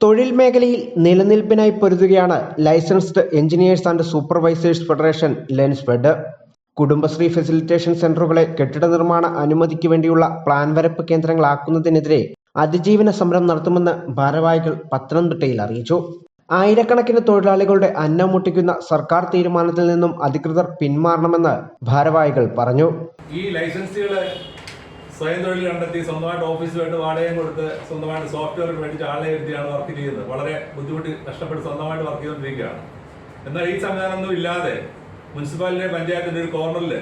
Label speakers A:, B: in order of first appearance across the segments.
A: തൊഴിൽ മേഖലയിൽ നിലനിൽപ്പിനായി പൊരുതുകയാണ് licensed engineers and supervisors federation Lensfed Kudumbashree facilitation സെന്ററുകളെ കെട്ടിട നിർമ്മാണ അനുമതിക്ക് വേണ്ടിയുള്ള പ്ലാൻ വരപ്പ് കേന്ദ്രങ്ങളാക്കുന്നതിനെതിരെ അതിജീവന സമരം നടത്തുമെന്ന് ഭാരവാഹികൾ പത്തനംതിട്ടയിൽ അറിയിച്ചു. ആയിരക്കണക്കിന് തൊഴിലാളികളുടെ അന്നം മുട്ടിക്കുന്ന സർക്കാർ തീരുമാനത്തിൽ നിന്നും അധികൃതർ പിന്മാറണമെന്ന് ഭാരവാഹികൾ പറഞ്ഞു.
B: ഈ ലൈസൻസുകൾ സ്വയം തൊഴിൽ കണ്ടെത്തി സ്വന്തമായിട്ട് ഓഫീസുമായിട്ട് വാടകയും കൊടുത്ത് സ്വന്തമായിട്ട് സോഫ്റ്റ്വെയർ മേടിച്ച് ആളെ ഇരുത്തിയാണ് വർക്ക് ചെയ്യുന്നത്. വളരെ ബുദ്ധിമുട്ടി കഷ്ടപ്പെട്ട് സ്വന്തമായിട്ട് വർക്ക് ചെയ്തുകൊണ്ടിരിക്കുകയാണ്. എന്നാൽ ഈ സംവിധാനമൊന്നും ഇല്ലാതെ മുനിസിപ്പാലിറ്റി പഞ്ചായത്തിന്റെ ഒരു കോർണറിൽ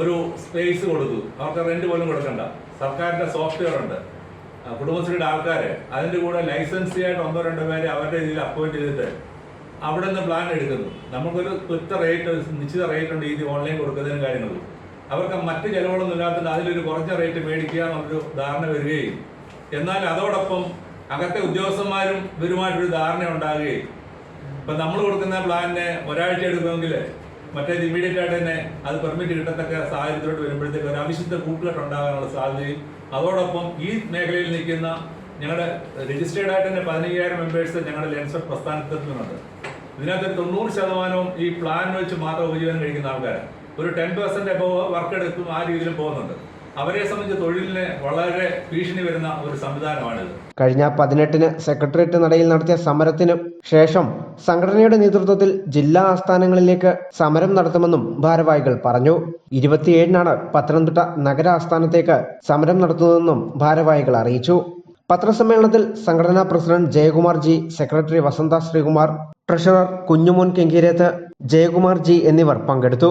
B: ഒരു സ്പേസ് കൊടുത്തു. അവർക്ക് റെന്റ് പോലും കൊടുക്കണ്ട. സർക്കാരിന്റെ സോഫ്റ്റ്വെയർ ഉണ്ട്. കുടുംബശ്രീയുടെ ആൾക്കാരെ അതിന്റെ കൂടെ ലൈസൻസി ആയിട്ട് ഒന്നോ രണ്ടോ പേരെ അവരുടെ രീതിയിൽ അപ്പോയിന്റ് ചെയ്തിട്ട് അവിടെ നിന്ന് പ്ലാൻ എടുക്കുന്നു. നമുക്കൊരു കൃത്യ റേറ്റ് നിശ്ചിത റേറ്റ് ഉണ്ട് ഇത് ഓൺലൈൻ കൊടുക്കുന്നതിനും കാര്യങ്ങളും അവർക്ക് മറ്റ് ചെലവുകളൊന്നും ഇല്ലാത്തത് അതിലൊരു കുറഞ്ഞ റേറ്റ് മേടിക്കുക എന്നുള്ളൊരു ധാരണ വരികയും. എന്നാൽ അതോടൊപ്പം അകത്തെ ഉദ്യോഗസ്ഥന്മാരും ഇവരുമായിട്ടൊരു ധാരണ ഉണ്ടാകുകയും. ഇപ്പൊ നമ്മൾ കൊടുക്കുന്ന പ്ലാനിനെ ഒരാഴ്ച എടുക്കുമെങ്കിൽ മറ്റേത് ഇമീഡിയറ്റ് ആയിട്ട് തന്നെ അത് പെർമിറ്റ് കിട്ടത്തക്ക സാഹചര്യത്തിലോട്ട് വരുമ്പോഴത്തേക്ക് ഒരു അവിശുദ്ധ കൂട്ടുകെട്ട് ഉണ്ടാകാനുള്ള സാധ്യതയും. അതോടൊപ്പം ഈ മേഖലയിൽ നിൽക്കുന്ന ഞങ്ങളുടെ രജിസ്റ്റേർഡ് ആയിട്ട് തന്നെ പതിനയ്യായിരം മെമ്പേഴ്സ് ഞങ്ങളുടെ ലെൻസർ പ്രസ്ഥാനത്തിൽ നിന്നുണ്ട് ഇതിനകത്ത് തൊണ്ണൂറ് ശതമാനവും ഈ പ്ലാൻ വെച്ച് മാത്രം ഉപജീവനം കഴിക്കുന്ന ആൾക്കാരാണ്. ഒരു ടെൻ പെർസെന്റ് എബോവ് വർക്ക് എടുക്കും ആ രീതിയിലും പോകുന്നുണ്ട്. അവരെ സംബന്ധിച്ച് തൊഴിലിന് വളരെ ഭീഷണി വരുന്ന ഒരു സംവിധാനമാണിത്.
A: കഴിഞ്ഞ പതിനെട്ടിന് സെക്രട്ടേറിയറ്റ് നടയിൽ നടത്തിയ സമരത്തിന് ശേഷം സംഘടനയുടെ നേതൃത്വത്തിൽ ജില്ലാ ആസ്ഥാനങ്ങളിലേക്ക് സമരം നടത്തുമെന്നും ഭാരവാഹികൾ പറഞ്ഞു. ഇരുപത്തിയേഴിനാണ് പത്തനംതിട്ട നഗര ആസ്ഥാനത്തേക്ക് സമരം നടത്തുന്നതെന്നും ഭാരവാഹികൾ അറിയിച്ചു. പത്രസമ്മേളനത്തിൽ സംഘടനാ president Jayakumar G secretary Vasantha Srikumar treasurer Kunjumon Kengireth Jayakumar G എന്നിവർ പങ്കെടുത്തു.